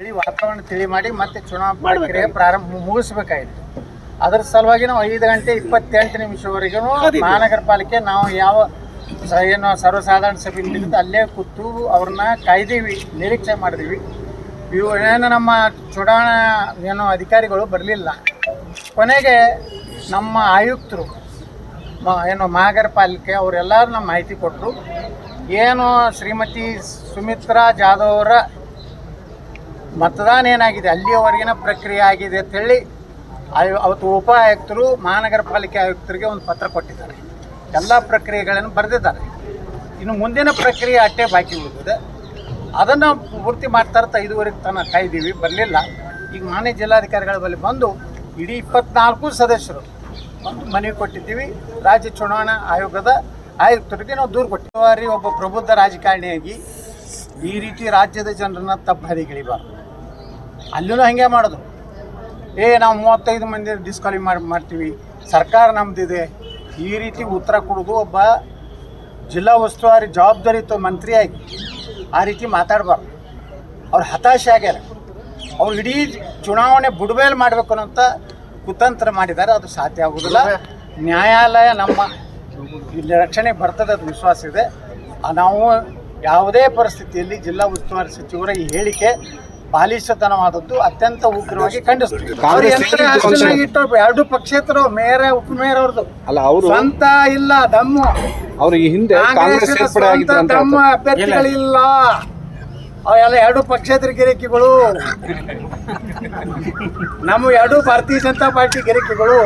ತಿಳಿ ವಾತಾವರಣ ತಿಳಿ ಮಾಡಿ ಮತ್ತೆ ಚುನಾವಣಾ ಪ್ರಕ್ರಿಯೆ ಪ್ರಾರಂಭ ಮುಗಿಸ್ಬೇಕಾಯ್ತು ಅದರ ಸಲುವಾಗಿ ನಾವು ಐದು ಗಂಟೆ ಇಪ್ಪತ್ತೆಂಟು ನಿಮಿಷವರೆಗೂ ಮಹಾನಗರ ಪಾಲಿಕೆ ನಾವು ಯಾವ ಸ- ಏನು ಸರ್ವಸಾಧಾರಣ ಸಭೆ ನಿಂತು ಅಲ್ಲೇ ಕೂತು ಅವ್ರನ್ನ ಕಾಯ್ದೀವಿ ನಿರೀಕ್ಷೆ ಮಾಡಿದೀವಿ. ಇವು ಏನು ನಮ್ಮ ಚುನಾವಣಾ ಏನು ಅಧಿಕಾರಿಗಳು ಬರಲಿಲ್ಲ. ಕೊನೆಗೆ ನಮ್ಮ ಆಯುಕ್ತರು ಏನು ಮಹಾನಗರ ಪಾಲಿಕೆ ಅವರೆಲ್ಲರೂ ನಮ್ಮ ಮಾಹಿತಿ ಕೊಟ್ಟರು ಏನು ಶ್ರೀಮತಿ ಸುಮಿತ್ರಾ ಜಾಧವ್ ಅವರ ಮತದಾನ ಏನಾಗಿದೆ? ಅಲ್ಲಿಯವರೆಗಿನ ಪ್ರಕ್ರಿಯೆ ಆಗಿದೆ ಅಂತೇಳಿ ಆಯು, ಅವತ್ತು ಉಪ ಆಯುಕ್ತರು ಮಹಾನಗರ ಪಾಲಿಕೆ ಆಯುಕ್ತರಿಗೆ ಒಂದು ಪತ್ರ ಕೊಟ್ಟಿದ್ದಾರೆ. ಎಲ್ಲ ಪ್ರಕ್ರಿಯೆಗಳನ್ನು ಬರೆದಿದ್ದಾರೆ. ಇನ್ನು ಮುಂದಿನ ಪ್ರಕ್ರಿಯೆ ಅಟ್ಟೆ ಬಾಕಿ ಉಳಿದಿದೆ. ಅದನ್ನು ಪೂರ್ತಿ ಮಾಡ್ತಾ ಐದುವರೆಗೆ ತನಕ ಕಾಯ್ದೀವಿ, ಬರಲಿಲ್ಲ. ಈಗ ಮಾನ್ಯ ಜಿಲ್ಲಾಧಿಕಾರಿಗಳ ಬಳಿ ಬಂದು ಇಡೀ ಇಪ್ಪತ್ನಾಲ್ಕು ಸದಸ್ಯರು ಒಂದು ಮನವಿ ಕೊಟ್ಟಿದ್ದೀವಿ. ರಾಜ್ಯ ಚುನಾವಣಾ ಆಯೋಗದ ಆಯುಕ್ತರಿಗೆ ನಾವು ದೂರು ಕೊಟ್ಟಿದ್ದೀವಿ. ಒಬ್ಬ ಪ್ರಬುದ್ಧ ರಾಜಕಾರಣಿಯಾಗಿ ಈ ರೀತಿ ರಾಜ್ಯದ ಜನರನ್ನ ತಪ್ಪು ಹಾದಿಗಿಳಿಬಾರ್ದು ಅಲ್ಲೂ ಹಾಗೆ ಮಾಡೋದು. ಏ, ನಾವು ಮೂವತ್ತೈದು ಮಂದಿ ಡಿಸ್ಕಾಲಿ ಮಾಡಿ, ಮಾಡ್ತೀವಿ. ಸರ್ಕಾರ ನಮ್ಮದಿದೆ ಈ ರೀತಿ ಉತ್ತರ ಕೊಡೋದು ಒಬ್ಬ ಜಿಲ್ಲಾ ಉಸ್ತುವಾರಿ ಜವಾಬ್ದಾರಿಯುತ ಮಂತ್ರಿಯಾಗಿ ಆ ರೀತಿ ಮಾತಾಡಬಾರ್ದು. ಅವ್ರು ಹತಾಶೆ ಆಗ್ಯಾರ. ಅವ್ರು ಇಡೀ ಚುನಾವಣೆ ಬುಡಮೇಲೆ ಮಾಡಬೇಕು ಅನ್ನೋಂಥ ಕುತಂತ್ರ ಮಾಡಿದ್ದಾರೆ. ಅದು ಸಾಧ್ಯ ಆಗೋದಿಲ್ಲ. ನ್ಯಾಯಾಲಯ ನಮ್ಮ ಇಲ್ಲಿ ರಕ್ಷಣೆ ಬರ್ತದೆ ಅದು ವಿಶ್ವಾಸ ಇದೆ. ನಾವು ಯಾವುದೇ ಪರಿಸ್ಥಿತಿಯಲ್ಲಿ ಜಿಲ್ಲಾ ಉಸ್ತುವಾರಿ ಸಚಿವರ ಈ ಹೇಳಿಕೆ ಬಾಲಿಶತನವಾದದ್ದು ಅತ್ಯಂತ ಉಗ್ರವಾಗಿ ಖಂಡಿಸ್ತೀವಿ. ಇಟ್ಟು ಎರಡು ಪಕ್ಷೇತರು ಮೇಯರ್ ಉಪಮೇಯರ್ ಅವ್ರದ್ದು ಅಲ್ಲ ಅವರು ಸ್ವಂತ ಇಲ್ಲ ದಮ್ಮ. ಅವರು ಈ ಹಿಂದೆ ದಮ್ಮ ಅಭ್ಯರ್ಥಿಗಳಿಲ್ಲ. ಅವೆಲ್ಲ ಎರಡು ಪಕ್ಷೇತರ ಗಿರಿಕಿಗಳು. ನಮ್ಮ ಎರಡು ಭಾರತೀಯ ಜನತಾ ಪಾರ್ಟಿ ಗಿರಿಕಿಗಳು.